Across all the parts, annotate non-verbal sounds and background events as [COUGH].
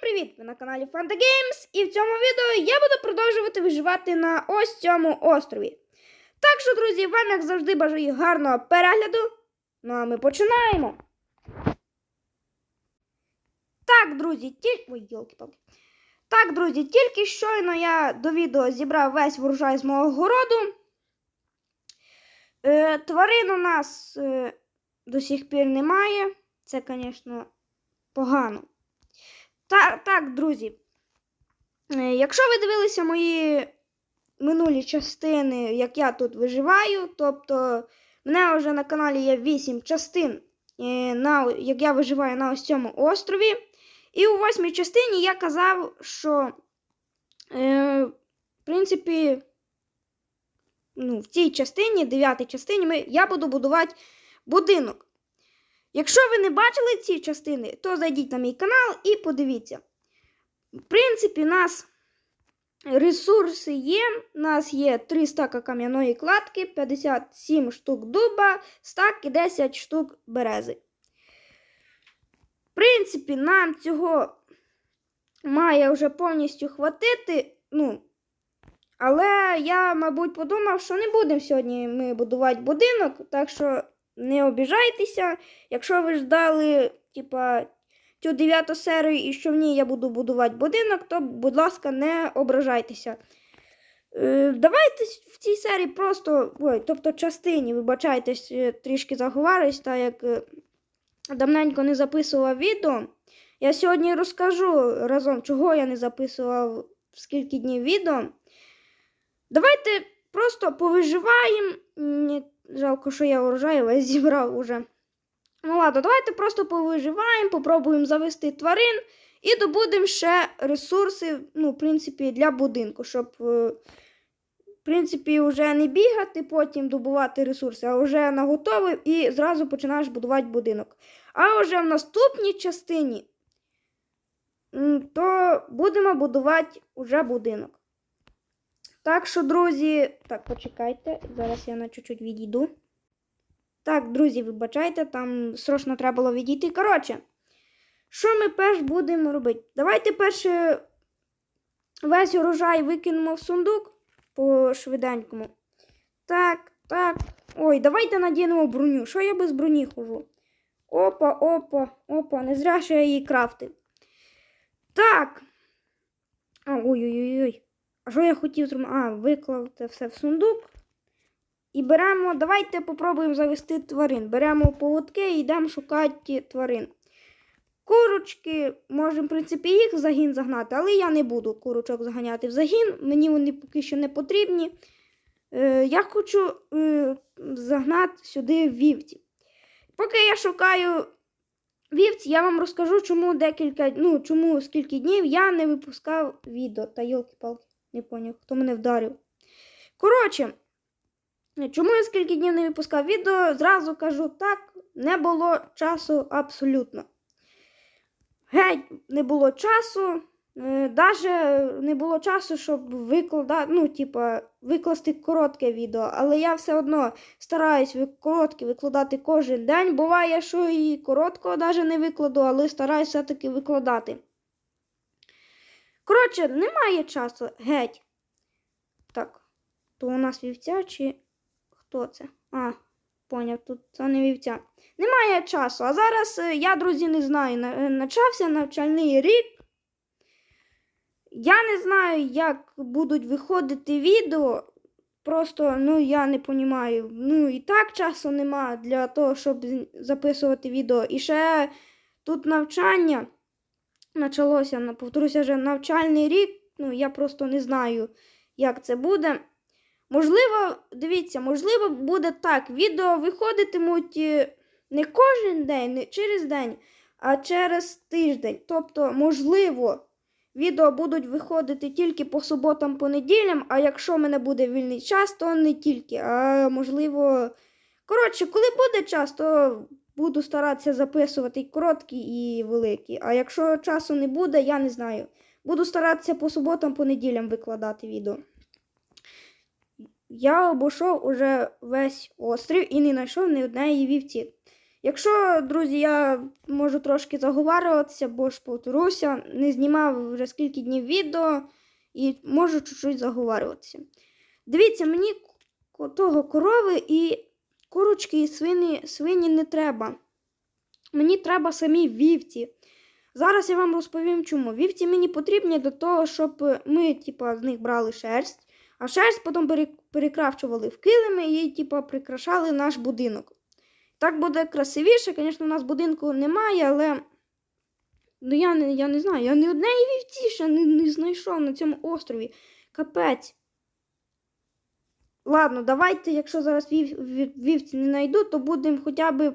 привіт! Ви на каналі Fanta Games і в цьому відео я буду продовжувати виживати на ось цьому острові. Так що, друзі, вам, як завжди, бажаю гарного перегляду. Ну а ми починаємо. Так, друзі, тільки. Ой, йолки-палки. Так, друзі, тільки щойно я до відео зібрав весь врожай з мого городу. Е, тварин у нас е, до сих пір немає. Це, звісно, погано. Так, так, друзі. Е, Якщо ви дивилися мої минулі частини, як я тут виживаю, тобто в мене вже на каналі є 8 частин, е, на, як я виживаю на ось цьому острові. І у восьмій частині я казав, що, е, в принципі, ну, в цій частині, дев'ятій частині, ми, я буду будувати будинок. Якщо ви не бачили ці частини, то зайдіть на мій канал і подивіться. В принципі, у нас ресурси є. У нас є 3 стака кам'яної кладки, 57 штук дуба, стак і 10 штук берези. В принципі, нам цього має вже повністю хватити. Ну, але я, мабуть, подумав, що не будемо сьогодні ми будувати будинок, так що не обіжайтеся. Якщо ви ждали, типа, цю дев'яту серію і що в ній я буду будувати будинок, то, будь ласка, не ображайтеся. Е, давайте в цій серії просто, ой, тобто частині, вибачайтесь, е, трішки заговарюсь, так як е, давненько не записував відео. Я сьогодні розкажу разом, чого я не записував скільки днів відео. Давайте просто повиживаємо. Жалко, що я урожай весь [LAUGHS] зібрав уже. Ну ладно, давайте просто повиживаємо, попробуємо завести тварин і добудемо ще ресурси, ну, в принципі, для будинку, щоб, е, в принципі, вже не бігати, потім добувати ресурси, а вже наготовив і зразу починаєш будувати будинок. А вже в наступній частині, то будемо будувати уже будинок. Так що, друзі, так, почекайте, зараз я на чуть-чуть відійду. Так, друзі, вибачайте, там срочно треба було відійти. Коротше, що ми перш будемо робити? Давайте перше весь урожай викинемо в сундук по швиденькому. Так, так. Ой, давайте надінемо броню. Що я без броні хожу? Опа, опа, опа, не зря що я її крафтив. Так. Ой-ой-ой. А що я хотів зробити? А, виклав це все в сундук. І беремо, давайте попробуємо завести тварин. Беремо поводки і йдемо шукати тварин. Курочки, можемо, в принципі, їх в загін загнати, але я не буду курочок заганяти в загін, мені вони поки що не потрібні. Е, я хочу е, загнати сюди вівці. Поки я шукаю вівці, я вам розкажу, чому декілька, ну, чому скільки днів я не випускав відео. Та йолки-палки, не поняв, хто мене вдарив. Коротше. Чому я скільки днів не випускав відео, зразу кажу так, не було часу абсолютно. Геть, не було часу. Навіть не було часу, щоб викладати, ну, типа, викласти коротке відео. Але я все одно стараюсь коротке викладати кожен день. Буває, що і короткого навіть не викладу, але стараюсь все-таки викладати. Коротше, немає часу, геть. Так, то у нас вівця чи. Хто це? А, поняв, тут це не вівця. Немає часу. А зараз е, я, друзі, не знаю. Начався навчальний рік. Я не знаю, як будуть виходити відео. Просто, ну, я не розумію. Ну, і так часу нема для того, щоб записувати відео. І ще тут навчання почалося, повторюся, вже навчальний рік. Ну, я просто не знаю, як це буде. Можливо, дивіться, можливо, буде так. Відео виходитимуть не кожен день, не через день, а через тиждень. Тобто, можливо, відео будуть виходити тільки по суботам, по неділям, а якщо в мене буде вільний час, то не тільки. А можливо. Коротше, коли буде час, то буду старатися записувати і короткі, і великі. А якщо часу не буде, я не знаю. Буду старатися по суботам, по неділям викладати відео. Я обійшов уже весь острів і не знайшов ні однієї вівці. Якщо, друзі, я можу трошки заговарюватися, бо ж повторюся, не знімав вже скільки днів відео і можу чуть-чуть заговарюватися. Дивіться, мені того корови і курочки і свині, свині не треба. Мені треба самі вівці. Зараз я вам розповім чому. Вівці мені потрібні для того, щоб ми, типа, з них брали шерсть, а шерсть потім пере- перекрачували в килими і, типа, прикрашали наш будинок. Так буде красивіше. Звісно, у нас будинку немає, але ну, я, не, я не знаю, я ні однієї вівці ще не, не знайшов на цьому острові. Капець. Ладно, давайте, якщо зараз вів, вів- вівці не знайду, то будемо хоча б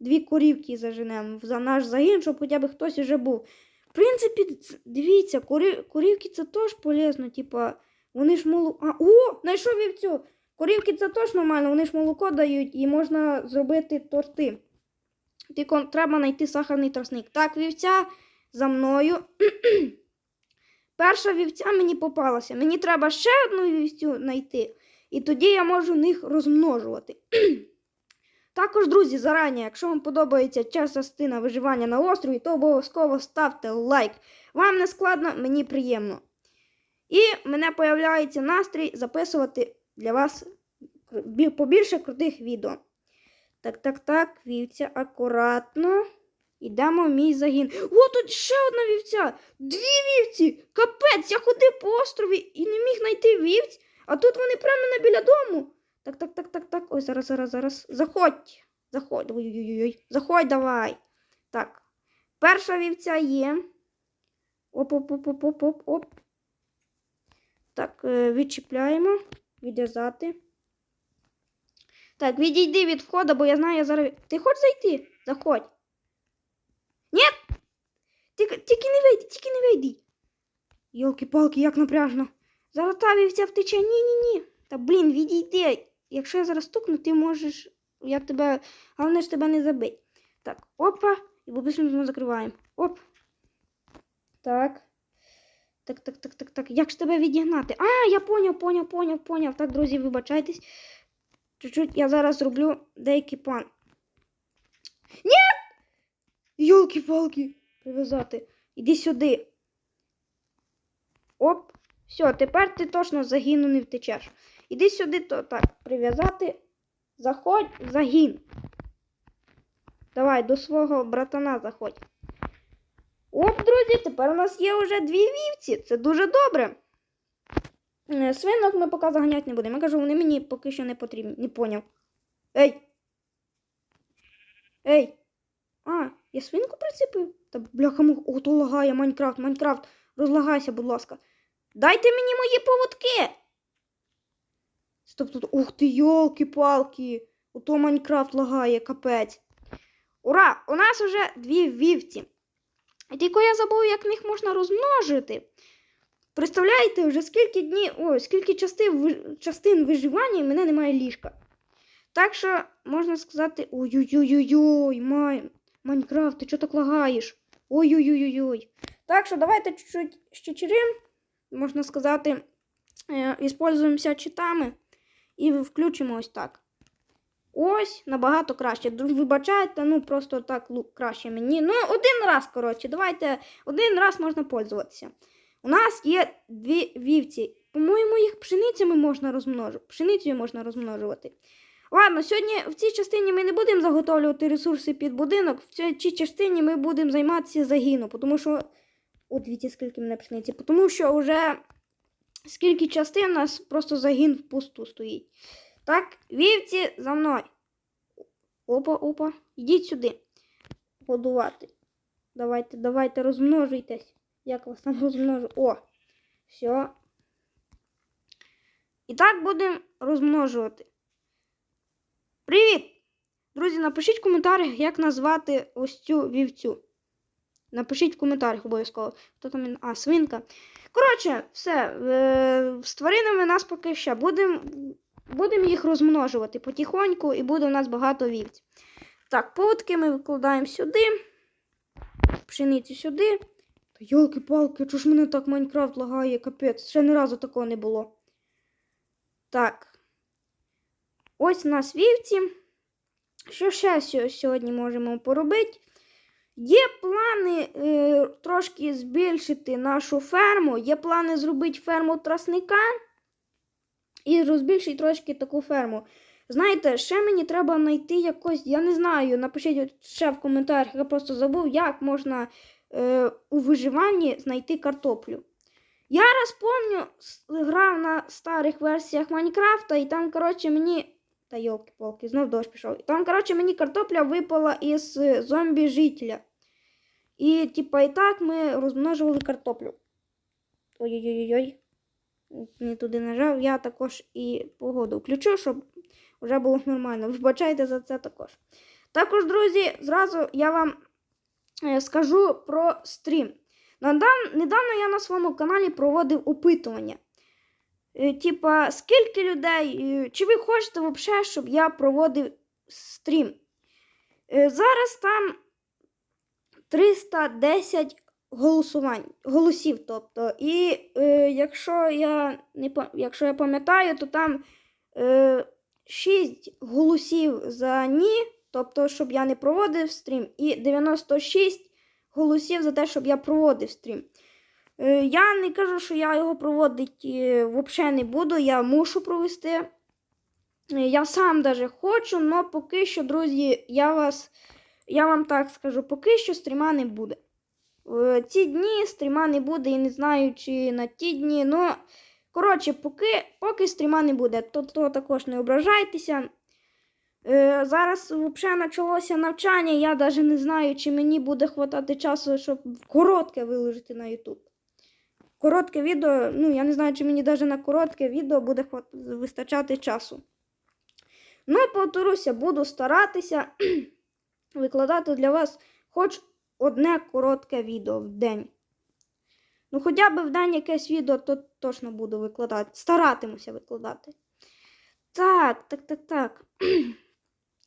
дві корівки заженемо за наш загін, щоб хоча б хтось уже був. В принципі, дивіться, кори, корівки це теж полезно, типа, вони ж молоко. А, о, знайшов вівцю! Корівки це теж нормально, вони ж молоко дають і можна зробити торти. Тільки треба знайти сахарний тросник. Так, вівця за мною. [CLEARS THROAT] Перша вівця мені попалася. Мені треба ще одну вівцю знайти, і тоді я можу них розмножувати. [CLEARS THROAT] Також, друзі, зарані, якщо вам подобається ця частина виживання на острові, то обов'язково ставте лайк. Вам не складно, мені приємно. І в мене появляється настрій записувати для вас побільше крутих відео. Так, так, так, вівця, акуратно. Ідемо в мій загін. О, тут ще одна вівця! Дві вівці! Капець! Я ходив по острові і не міг знайти вівць, а тут вони прямо біля дому. Так, так, так, так, так. Ой, зараз, зараз, зараз. Заходь. Заходь. Ой-ой-ой. Заходь давай. Так. Перша вівця є. Оп, оп, оп, оп, оп, оп, оп. Так, е, відчіпляємо. Відв'язати. Так, відійди від входу, бо я знаю, я зараз. Ти хочеш зайти? Заходь. Ні! Тільки не вийди, тільки не вийди. Йолки-палки, як напряжно. Зараз та вівця втече. Ні-ні-ні. Та блін, відійди. Якщо я зараз стукну, ти можеш. Я тебе. Головне ж тебе не забить. Так, опа. І бобисно закриваємо. Оп. Так. Так, так, так, так, так. Як ж тебе відігнати? А, я поняв, поняв, поняв, поняв. Так, друзі, вибачайтесь. Чуть-чуть я зараз зроблю деякий план. Ні! Йолки-палки. Прив'язати. Іди сюди. Оп. Все, тепер ти точно з загіну не втечеш. Іди сюди, то так, прив'язати. Заходь, загін. Давай, до свого братана заходь. Оп, друзі, тепер у нас є вже дві вівці. Це дуже добре. Е, Свинок ми поки заганяти не будемо. Я кажу, вони мені поки що не потрібні. Не поняв. Ей! Ей! А, я свинку прицепив? Та бляха ото лагає Майнкрафт, Майнкрафт, розлагайся, будь ласка. Дайте мені мої поводки. Стоп, тут, ух ти, йолки-палки. Ото Майнкрафт лагає, капець. Ура! У нас уже дві вівці. А Тільки я забув, як їх можна розмножити. Представляєте, вже скільки днів, ой, скільки частин, частин виживання і мене немає ліжка. Так що, можна сказати, ой-ой-ой-ой, май, Майнкрафт, ти чого так лагаєш? Ой-ой-ой-ой. Так що давайте чуть-чуть щечерим, можна сказати, е, іспользуємося читами і включимо ось так. Ось набагато краще. Вибачайте, ну просто так краще мені. Ну, один раз, коротше, давайте один раз можна пользуватися. У нас є дві вівці. По-моєму, їх пшеницями можна розмножувати. Пшеницею можна розмножувати. Ладно, сьогодні в цій частині ми не будемо заготовлювати ресурси під будинок. В цій частині ми будемо займатися загіну, тому що. От дивіться, скільки в мене пшениці. Тому що вже скільки частин у нас просто загін впусту стоїть. Так, вівці за мною. Опа, опа. Ідіть сюди. Годувати. Давайте, давайте, розмножуйтесь. Як вас там розмножу? О, все. І так будемо розмножувати. Привіт! Друзі, напишіть в коментарях, як назвати ось цю вівцю. Напишіть в коментарях обов'язково. Хто там він? А, свинка. Коротше, все. Е, з тваринами нас поки що. Будемо будем їх розмножувати потихоньку, і буде у нас багато вівць. Так, поводки ми викладаємо сюди. Пшеницю сюди. Та йолки-палки, чого ж мене так Майнкрафт лагає, капець. Ще ні разу такого не було. Так. Ось у нас вівці. Що ще сьогодні можемо поробити? Є плани е, трошки збільшити нашу ферму, є плани зробити ферму трасника і розбільшити трошки таку ферму. Знаєте, ще мені треба знайти якось, я не знаю, напишіть ще в коментарях, я просто забув, як можна е, у виживанні знайти картоплю. Я раз грав на старих версіях Майнкрафта, і там, коротше, мені. Та йолки-палки, знов дощ пішов. І там, коротше, мені картопля випала із е, зомбі жителя. І, типа, і так ми розмножували картоплю. Ой-ой-ой-ой. Не туди нажав. Я також і погоду включу, щоб вже було нормально. Вибачайте за це також. Також, друзі, зразу я вам е, скажу про стрім. Недавно я на своєму каналі проводив опитування. Е, Типа, скільки людей, е, чи ви хочете взагалі, щоб я проводив стрім? Зараз там 310 голосувань, голосів. Тобто, і е, якщо я не якщо я пам'ятаю, то там е, 6 голосів за ні, тобто, щоб я не проводив стрім, і 96 голосів за те, щоб я проводив стрім. Е, Я не кажу, що я його проводити взагалі не буду, я мушу провести. Е, Я сам даже хочу, але поки що, друзі, я вас, я вам так скажу, поки що стріма не буде. В ці дні стріма не буде і не знаю, чи на ті дні. Ну, коротше, поки, поки стріма не буде, то, то також не ображайтеся. Е, зараз взагалі почалося навчання, я навіть не знаю, чи мені буде хватати часу, щоб коротке виложити на YouTube. Коротке відео, ну я не знаю, чи мені навіть на коротке відео буде вистачати часу. Ну, повторюся, буду старатися [CLEARS THROAT] викладати для вас хоч одне коротке відео в день. Ну, хоча б в день якесь відео, то точно буду викладати. Старатимуся викладати. Так, так, так, так. [CLEARS THROAT]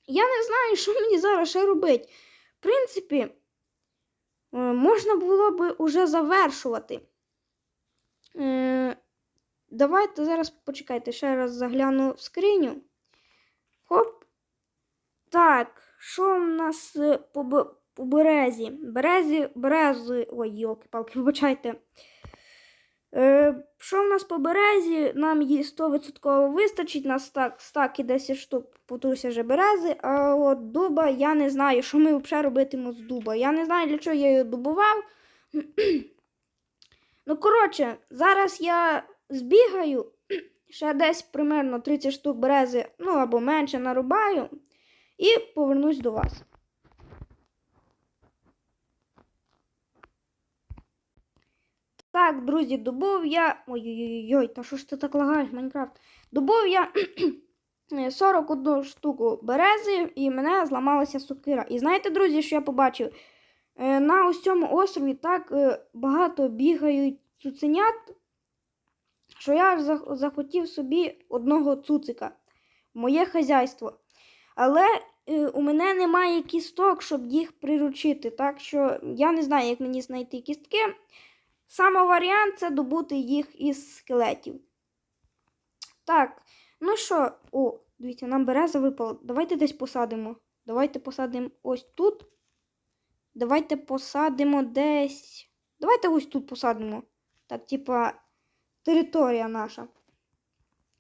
Я не знаю, що мені зараз ще робити. В принципі, е, можна було би уже завершувати. Е, Давайте зараз почекайте, ще раз загляну в скриню. Хоп. Так, що в нас по, по березі? Березі, берези. Ой, йолки-палки, вибачайте. Е, що в нас по березі? Нам її 100% вистачить, на стак, стаки 10 штук потуся вже берези, а от дуба я не знаю, що ми взагалі робитимемо з дуба. Я не знаю, для чого я її добував. [CLEARS THROAT] ну, коротше, зараз я збігаю, [CLEARS THROAT] ще десь примерно 30 штук берези, ну або менше нарубаю, і повернусь до вас. Так, друзі, добув я. Ой-ой-ой, та що ж ти так лагаєш, Майнкрафт? Добув я [CLEARS THROAT] е, 41 штуку берези, і мене зламалася сокира. І знаєте, друзі, що я побачив? Е, На ось цьому острові так е, багато бігають цуценят, що я захотів собі одного цуцика моє хазяйство. Але у мене немає кісток, щоб їх приручити. Так що я не знаю, як мені знайти кістки. Саме варіант це добути їх із скелетів. Так, ну що, о, дивіться, нам береза випала. Давайте десь посадимо. Давайте посадимо ось тут. Давайте посадимо десь. Давайте ось тут посадимо. Так, типа, територія наша.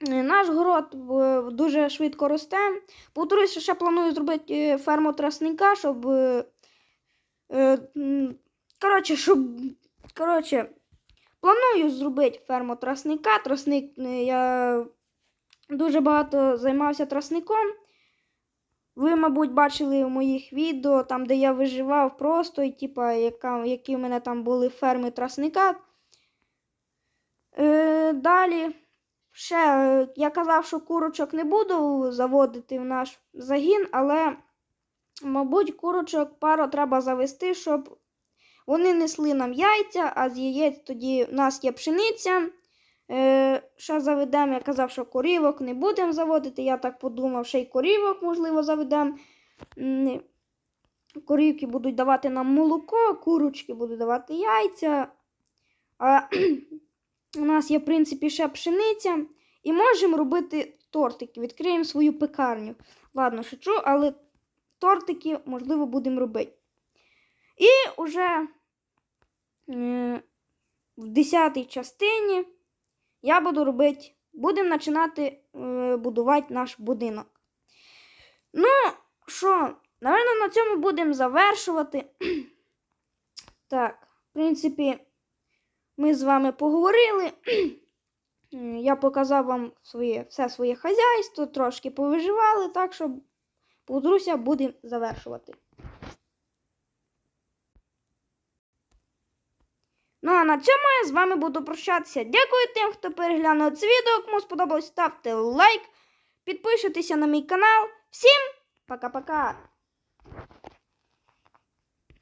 Наш город е, дуже швидко росте. Повторюсь, ще планую зробити е, ферму трасника, щоб. е, Коротше, щоб. Коротше, планую зробити ферму трасника. Тросник я дуже багато займався тросником. Ви, мабуть, бачили в моїх відео, там, де я виживав просто, і, типа, яка, які в мене там були ферми трасника. Е, далі. Ще е, я казав, що курочок не буду заводити в наш загін, але, мабуть, курочок пару треба завести, щоб вони несли нам яйця, а з яєць тоді в нас є пшениця. Е, ще заведемо, я казав, що корівок не будемо заводити. Я так подумав, ще й корівок, можливо, заведемо. Корівки будуть давати нам молоко, курочки будуть давати яйця. А у нас є, в принципі, ще пшениця. І можемо робити тортики. Відкриємо свою пекарню. Ладно, шучу, але тортики, можливо, будемо робити. І уже е, в 10 частині я буду робити, будемо починати е, будувати наш будинок. Ну, що, напевно, на цьому будемо завершувати. [CLEARS THROAT] так, в принципі, ми з вами поговорили. [CLEARS THROAT] Я показав вам своє, все своє хазяйство, трошки повиживали, так що, Друзі, будемо завершувати. Ну а на цьому я з вами буду прощатися. Дякую тим, хто переглянув це відео. Кому сподобалось, ставте лайк, підписуйтеся на мій канал. Всім пока-пока!